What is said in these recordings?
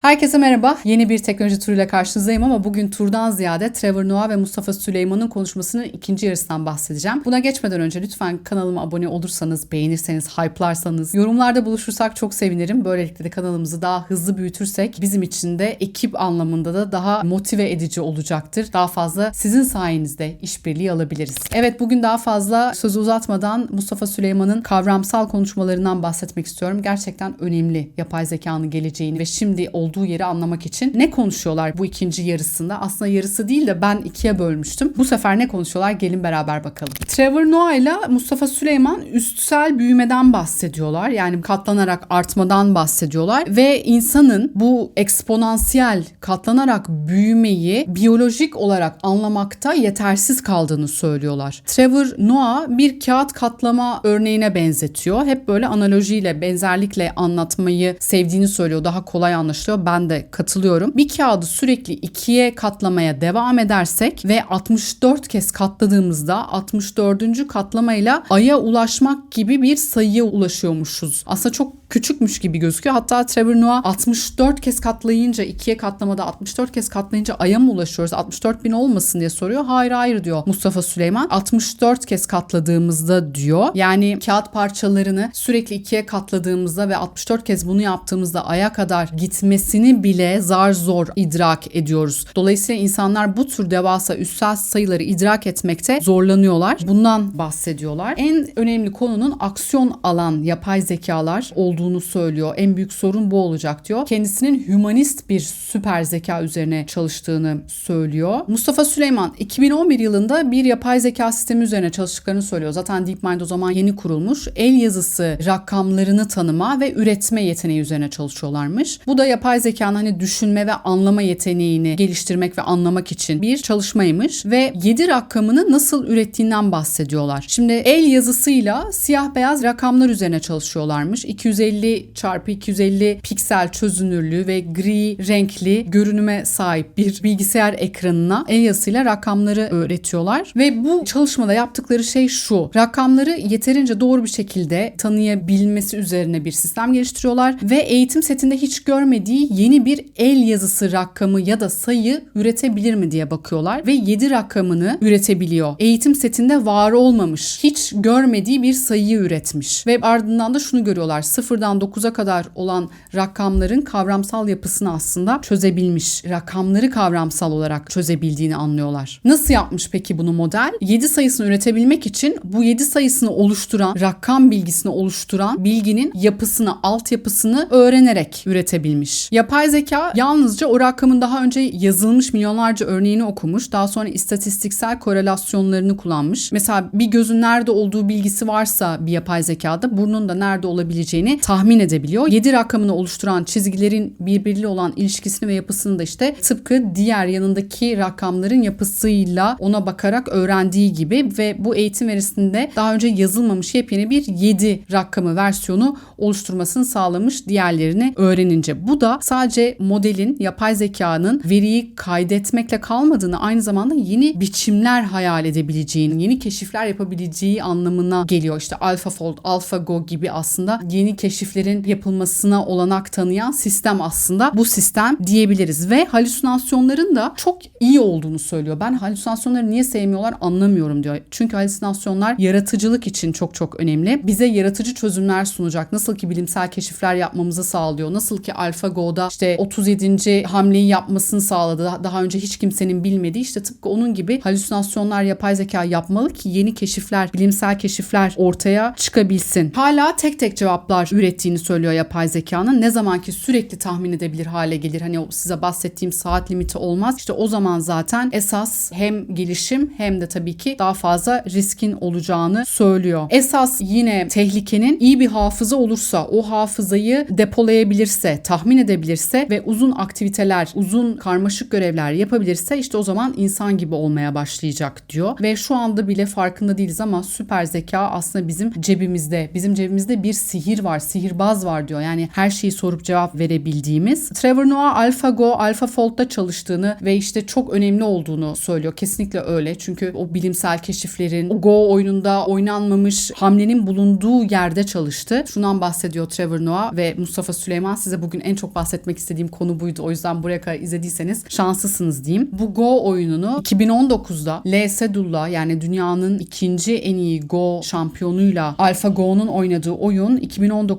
Herkese merhaba. Yeni bir teknoloji turuyla karşınızdayım ama bugün turdan ziyade Trevor Noah ve Mustafa Süleyman'ın konuşmasının ikinci yarısından bahsedeceğim. Buna geçmeden önce lütfen kanalıma abone olursanız, beğenirseniz, hype'larsanız, yorumlarda buluşursak çok sevinirim. Böylelikle de kanalımızı daha hızlı büyütürsek bizim için de ekip anlamında da daha motive edici olacaktır. Daha fazla sizin sayenizde işbirliği alabiliriz. Evet bugün daha fazla sözü uzatmadan Mustafa Süleyman'ın kavramsal konuşmalarından bahsetmek istiyorum. Gerçekten önemli yapay zekanın geleceğini ve şimdi olduğu yeri anlamak için ne konuşuyorlar bu ikinci yarısında? Aslında yarısı değil de ben ikiye bölmüştüm. Bu sefer ne konuşuyorlar? Gelin beraber bakalım. Trevor Noah ile Mustafa Süleyman üstsel büyümeden bahsediyorlar. Yani katlanarak artmadan bahsediyorlar ve insanın bu eksponansiyel katlanarak büyümeyi biyolojik olarak anlamakta yetersiz kaldığını söylüyorlar. Trevor Noah bir kağıt katlama örneğine benzetiyor. Hep böyle analojiyle, benzerlikle anlatmayı sevdiğini söylüyor. Daha kolay anlaşılıyor. Ben de katılıyorum. Bir kağıdı sürekli ikiye katlamaya devam edersek ve 64 kez katladığımızda 64. katlamayla aya ulaşmak gibi bir sayıya ulaşıyormuşuz. Aslında çok küçükmüş gibi gözüküyor. Hatta Trevor Noah 64 kez katlayınca ikiye katlamada 64 kez katlayınca aya mı ulaşıyoruz? 64 bin olmasın diye soruyor. Hayır hayır diyor Mustafa Süleyman. 64 kez katladığımızda diyor. Yani kağıt parçalarını sürekli ikiye katladığımızda ve 64 kez bunu yaptığımızda aya kadar gitmesini bile zar zor idrak ediyoruz. Dolayısıyla insanlar bu tür devasa üstsel sayıları idrak etmekte zorlanıyorlar. Bundan bahsediyorlar. En önemli konunun aksiyon alan yapay zekalar olduğunu söylüyor. En büyük sorun bu olacak diyor. Kendisinin hümanist bir süper zeka üzerine çalıştığını söylüyor. Mustafa Süleyman 2011 yılında bir yapay zeka sistemi üzerine çalıştıklarını söylüyor. Zaten DeepMind o zaman yeni kurulmuş. El yazısı rakamlarını tanıma ve üretme yeteneği üzerine çalışıyorlarmış. Bu da yapay zekanın hani düşünme ve anlama yeteneğini geliştirmek ve anlamak için bir çalışmaymış ve 7 rakamını nasıl ürettiğinden bahsediyorlar. Şimdi el yazısıyla siyah beyaz rakamlar üzerine çalışıyorlarmış. 250 çarpı 250 piksel çözünürlüğü ve gri renkli görünüme sahip bir bilgisayar ekranına el yazısıyla rakamları öğretiyorlar ve bu çalışmada yaptıkları şey şu. Rakamları yeterince doğru bir şekilde tanıyabilmesi üzerine bir sistem geliştiriyorlar ve eğitim setinde hiç görmediği yeni bir el yazısı rakamı ya da sayı üretebilir mi diye bakıyorlar ve 7 rakamını üretebiliyor. Eğitim setinde var olmamış, hiç görmediği bir sayıyı üretmiş ve ardından da şunu görüyorlar. Sıfırdan 9'a kadar olan rakamların kavramsal yapısını aslında çözebilmiş. Rakamları kavramsal olarak çözebildiğini anlıyorlar. Nasıl yapmış peki bunu model? 7 sayısını üretebilmek için bu 7 sayısını oluşturan, rakam bilgisini oluşturan bilginin yapısını, altyapısını öğrenerek üretebilmiş. Yapay zeka yalnızca o rakamın daha önce yazılmış milyonlarca örneğini okumuş. Daha sonra istatistiksel korelasyonlarını kullanmış. Mesela bir gözün nerede olduğu bilgisi varsa bir yapay zekada burnun da nerede olabileceğini tahmin edebiliyor. 7 rakamını oluşturan çizgilerin birbiriyle olan ilişkisini ve yapısını da işte tıpkı diğer yanındaki rakamların yapısıyla ona bakarak öğrendiği gibi ve bu eğitim verisinde daha önce yazılmamış yepyeni bir 7 rakamı versiyonu oluşturmasını sağlamış diğerlerini öğrenince. Bu da sadece modelin yapay zekanın veriyi kaydetmekle kalmadığını aynı zamanda yeni biçimler hayal edebileceğini, yeni keşifler yapabileceği anlamına geliyor. İşte AlphaFold, AlphaGo gibi aslında yeni keşiflerin yapılmasına olanak tanıyan sistem aslında bu sistem diyebiliriz ve halüsinasyonların da çok iyi olduğunu söylüyor. Ben halüsinasyonları niye sevmiyorlar anlamıyorum diyor. Çünkü halüsinasyonlar yaratıcılık için çok çok önemli. Bize yaratıcı çözümler sunacak. Nasıl ki bilimsel keşifler yapmamızı sağlıyor. Nasıl ki AlphaGo'da işte 37. hamleyi yapmasını sağladı. Daha önce hiç kimsenin bilmediği işte tıpkı onun gibi halüsinasyonlar yapay zeka yapmalı ki yeni keşifler, bilimsel keşifler ortaya çıkabilsin. Hala tek tek cevaplar ürettiğini söylüyor yapay zekanın. Ne zaman ki sürekli tahmin edebilir hale gelir. Hani o size bahsettiğim saat limiti olmaz. İşte o zaman zaten esas hem gelişim hem de tabii ki daha fazla riskin olacağını söylüyor. Esas yine tehlikenin iyi bir hafıza olursa, o hafızayı depolayabilirse, tahmin edebilirse ve uzun aktiviteler, uzun karmaşık görevler yapabilirse işte o zaman insan gibi olmaya başlayacak diyor. Ve şu anda bile farkında değiliz ama süper zeka aslında bizim cebimizde. Bizim cebimizde bir sihir var sihirbaz var diyor. Yani her şeyi sorup cevap verebildiğimiz. Trevor Noah AlphaGo, AlphaFold'da çalıştığını ve işte çok önemli olduğunu söylüyor. Kesinlikle öyle. Çünkü o bilimsel keşiflerin, o Go oyununda oynanmamış hamlenin bulunduğu yerde çalıştı. Şundan bahsediyor Trevor Noah ve Mustafa Süleyman. Size bugün en çok bahsetmek istediğim konu buydu. O yüzden buraya kadar izlediyseniz şanslısınız diyeyim. Bu Go oyununu 2019'da L. Sedul'la yani dünyanın ikinci en iyi Go şampiyonuyla AlphaGo'nun oynadığı oyun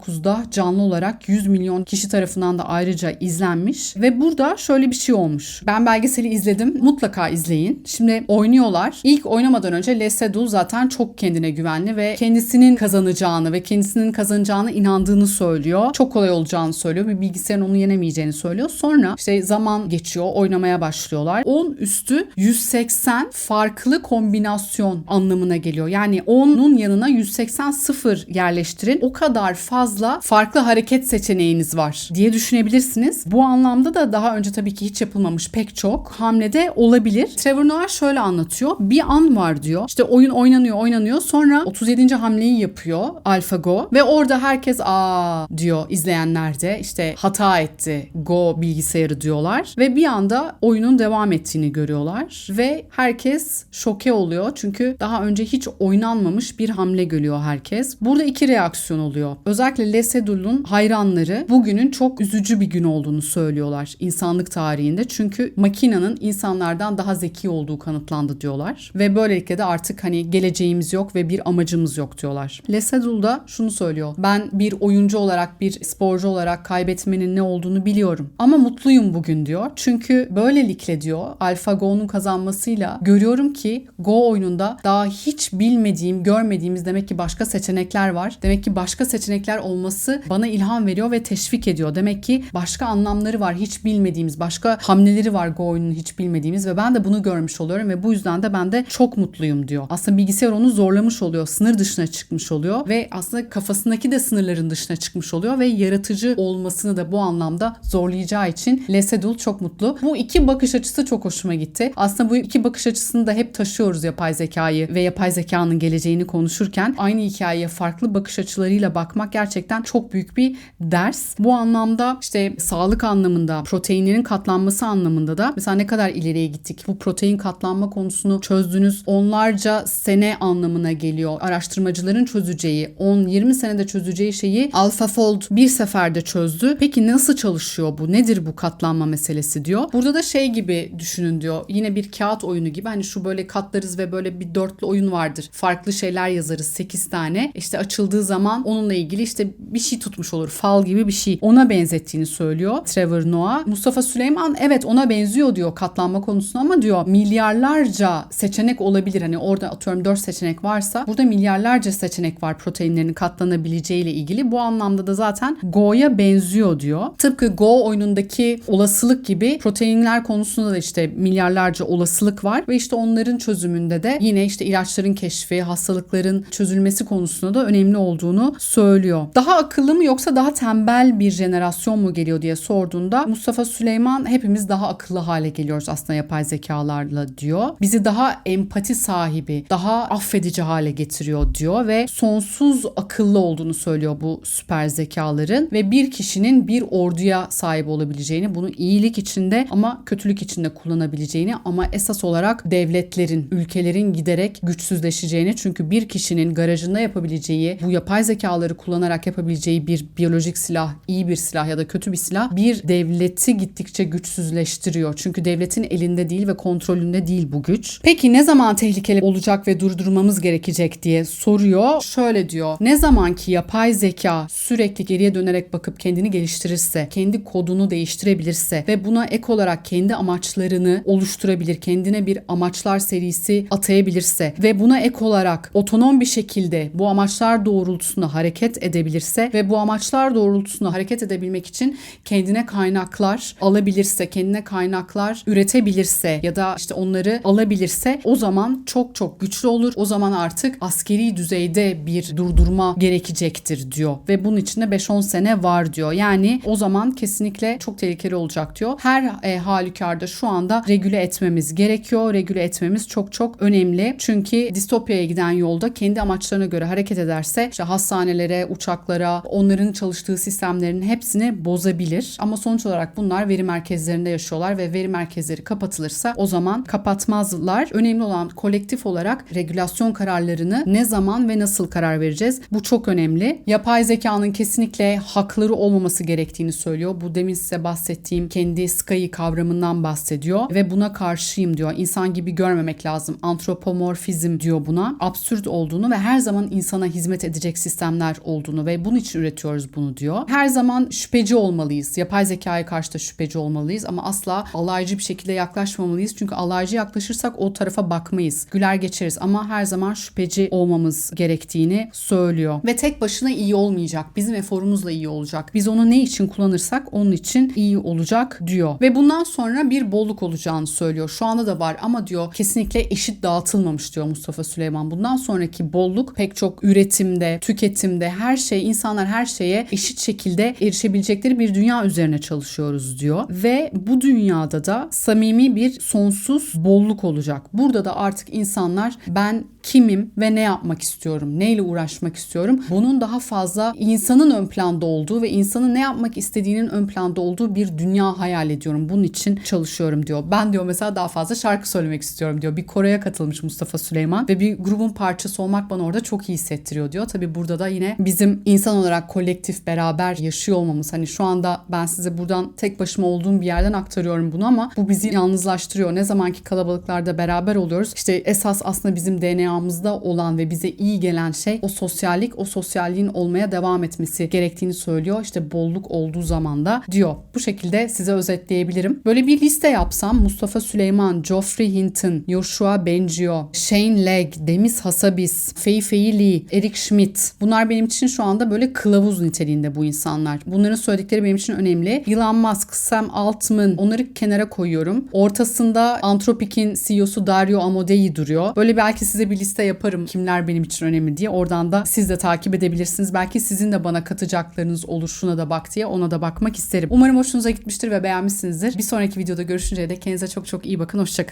2019'da canlı olarak 100 milyon kişi tarafından da ayrıca izlenmiş ve burada şöyle bir şey olmuş. Ben belgeseli izledim. Mutlaka izleyin. Şimdi oynuyorlar. İlk oynamadan önce Les zaten çok kendine güvenli ve kendisinin kazanacağını ve kendisinin kazanacağına inandığını söylüyor. Çok kolay olacağını söylüyor. Bir bilgisayarın onu yenemeyeceğini söylüyor. Sonra işte zaman geçiyor. Oynamaya başlıyorlar. 10 üstü 180 farklı kombinasyon anlamına geliyor. Yani 10'un yanına 180 sıfır yerleştirin. O kadar fazla farklı hareket seçeneğiniz var diye düşünebilirsiniz. Bu anlamda da daha önce tabii ki hiç yapılmamış pek çok hamlede olabilir. Trevor Noah şöyle anlatıyor. Bir an var diyor. İşte oyun oynanıyor oynanıyor. Sonra 37. hamleyi yapıyor AlphaGo ve orada herkes aa diyor izleyenler de işte hata etti Go bilgisayarı diyorlar ve bir anda oyunun devam ettiğini görüyorlar ve herkes şoke oluyor çünkü daha önce hiç oynanmamış bir hamle görüyor herkes. Burada iki reaksiyon oluyor. Özellikle Lesedul'un hayranları bugünün çok üzücü bir gün olduğunu söylüyorlar insanlık tarihinde. Çünkü makinenin insanlardan daha zeki olduğu kanıtlandı diyorlar. Ve böylelikle de artık hani geleceğimiz yok ve bir amacımız yok diyorlar. Lesedul da şunu söylüyor. Ben bir oyuncu olarak, bir sporcu olarak kaybetmenin ne olduğunu biliyorum. Ama mutluyum bugün diyor. Çünkü böylelikle diyor AlphaGo'nun kazanmasıyla görüyorum ki Go oyununda daha hiç bilmediğim, görmediğimiz demek ki başka seçenekler var. Demek ki başka seçenekler olması bana ilham veriyor ve teşvik ediyor. Demek ki başka anlamları var, hiç bilmediğimiz, başka hamleleri var Go oyunun hiç bilmediğimiz ve ben de bunu görmüş oluyorum ve bu yüzden de ben de çok mutluyum diyor. Aslında bilgisayar onu zorlamış oluyor, sınır dışına çıkmış oluyor ve aslında kafasındaki de sınırların dışına çıkmış oluyor ve yaratıcı olmasını da bu anlamda zorlayacağı için Lesedul çok mutlu. Bu iki bakış açısı çok hoşuma gitti. Aslında bu iki bakış açısını da hep taşıyoruz yapay zekayı ve yapay zekanın geleceğini konuşurken aynı hikayeye farklı bakış açılarıyla bakmak gerçekten çok büyük bir ders. Bu anlamda işte sağlık anlamında, proteinlerin katlanması anlamında da mesela ne kadar ileriye gittik. Bu protein katlanma konusunu çözdüğünüz onlarca sene anlamına geliyor. Araştırmacıların çözeceği, 10-20 senede çözeceği şeyi AlphaFold bir seferde çözdü. Peki nasıl çalışıyor bu? Nedir bu katlanma meselesi diyor. Burada da şey gibi düşünün diyor. Yine bir kağıt oyunu gibi hani şu böyle katlarız ve böyle bir dörtlü oyun vardır. Farklı şeyler yazarız 8 tane. İşte açıldığı zaman onunla ilgili işte bir şey tutmuş olur. Fal gibi bir şey. Ona benzettiğini söylüyor Trevor Noah. Mustafa Süleyman evet ona benziyor diyor katlanma konusunda ama diyor milyarlarca seçenek olabilir. Hani orada atıyorum 4 seçenek varsa burada milyarlarca seçenek var proteinlerin katlanabileceği ile ilgili. Bu anlamda da zaten Go'ya benziyor diyor. Tıpkı Go oyunundaki olasılık gibi proteinler konusunda da işte milyarlarca olasılık var ve işte onların çözümünde de yine işte ilaçların keşfi, hastalıkların çözülmesi konusunda da önemli olduğunu söylüyor. Daha akıllı mı yoksa daha tembel bir jenerasyon mu geliyor diye sorduğunda Mustafa Süleyman hepimiz daha akıllı hale geliyoruz aslında yapay zekalarla diyor. Bizi daha empati sahibi, daha affedici hale getiriyor diyor ve sonsuz akıllı olduğunu söylüyor bu süper zekaların ve bir kişinin bir orduya sahip olabileceğini, bunu iyilik içinde ama kötülük içinde kullanabileceğini ama esas olarak devletlerin, ülkelerin giderek güçsüzleşeceğini çünkü bir kişinin garajında yapabileceği, bu yapay zekaları kullanarak yapabileceği bir biyolojik silah, iyi bir silah ya da kötü bir silah bir devleti gittikçe güçsüzleştiriyor. Çünkü devletin elinde değil ve kontrolünde değil bu güç. Peki ne zaman tehlikeli olacak ve durdurmamız gerekecek diye soruyor. Şöyle diyor. Ne zaman ki yapay zeka sürekli geriye dönerek bakıp kendini geliştirirse, kendi kodunu değiştirebilirse ve buna ek olarak kendi amaçlarını oluşturabilir, kendine bir amaçlar serisi atayabilirse ve buna ek olarak otonom bir şekilde bu amaçlar doğrultusunda hareket edebilirse ve bu amaçlar doğrultusunda hareket edebilmek için kendine kaynaklar alabilirse, kendine kaynaklar üretebilirse ya da işte onları alabilirse o zaman çok çok güçlü olur. O zaman artık askeri düzeyde bir durdurma gerekecektir diyor ve bunun için de 5-10 sene var diyor. Yani o zaman kesinlikle çok tehlikeli olacak diyor. Her e, halükarda şu anda regüle etmemiz gerekiyor. Regüle etmemiz çok çok önemli. Çünkü distopyaya giden yolda kendi amaçlarına göre hareket ederse işte hastanelere, uçaklara, onların çalıştığı sistemlerin hepsini bozabilir. Ama sonuç olarak bunlar veri merkezlerinde yaşıyorlar ve veri merkezleri kapatılırsa o zaman kapatmazlar. Önemli olan kolektif olarak regülasyon kararlarını ne zaman ve nasıl karar vereceğiz? Bu çok önemli. Yapay zekanın kesinlikle hakları olmaması gerektiğini söylüyor. Bu demin size bahsettiğim kendi Sky kavramından bahsediyor ve buna karşıyım diyor. İnsan gibi görmemek lazım. Antropomorfizm diyor buna. Absürt olduğunu ve her zaman insana hizmet edecek sistemler olduğunu ve bunun için üretiyoruz bunu diyor. Her zaman şüpheci olmalıyız. Yapay zekaya karşı da şüpheci olmalıyız ama asla alaycı bir şekilde yaklaşmamalıyız. Çünkü alaycı yaklaşırsak o tarafa bakmayız. Güler geçeriz ama her zaman şüpheci olmamız gerektiğini söylüyor. Ve tek başına iyi olmayacak. Bizim eforumuzla iyi olacak. Biz onu ne için kullanırsak onun için iyi olacak diyor. Ve bundan sonra bir bolluk olacağını söylüyor. Şu anda da var ama diyor kesinlikle eşit dağıtılmamış diyor Mustafa Süleyman. Bundan sonraki bolluk pek çok üretimde, tüketimde her şey, insanlar her şeye eşit şekilde erişebilecekleri bir dünya üzerine çalışıyoruz diyor. Ve bu dünyada da samimi bir sonsuz bolluk olacak. Burada da artık insanlar ben kimim ve ne yapmak istiyorum, neyle uğraşmak istiyorum. Bunun daha fazla insanın ön planda olduğu ve insanın ne yapmak istediğinin ön planda olduğu bir dünya hayal ediyorum. Bunun için çalışıyorum diyor. Ben diyor mesela daha fazla şarkı söylemek istiyorum diyor. Bir koroya katılmış Mustafa Süleyman ve bir grubun parçası olmak bana orada çok iyi hissettiriyor diyor. Tabi burada da yine bizim insan olarak kolektif beraber yaşıyor olmamız. Hani şu anda ben size buradan tek başıma olduğum bir yerden aktarıyorum bunu ama bu bizi yalnızlaştırıyor. Ne zamanki kalabalıklarda beraber oluyoruz. İşte esas aslında bizim DNA'mızda olan ve bize iyi gelen şey o sosyallik, o sosyalliğin olmaya devam etmesi gerektiğini söylüyor. İşte bolluk olduğu zaman da diyor. Bu şekilde size özetleyebilirim. Böyle bir liste yapsam Mustafa Süleyman, Geoffrey Hinton, Joshua Bengio, Shane Legg, Demis Hassabis, Fei Fei Lee, Eric Schmidt. Bunlar benim için şu anda böyle kılavuz niteliğinde bu insanlar. Bunların söyledikleri benim için önemli. Elon Musk, Sam Altman onları kenara koyuyorum. Ortasında Anthropic'in CEO'su Dario Amodei duruyor. Böyle belki size bir liste yaparım kimler benim için önemli diye. Oradan da siz de takip edebilirsiniz. Belki sizin de bana katacaklarınız olur şuna da bak diye ona da bakmak isterim. Umarım hoşunuza gitmiştir ve beğenmişsinizdir. Bir sonraki videoda görüşünceye dek kendinize çok çok iyi bakın. Hoşçakalın.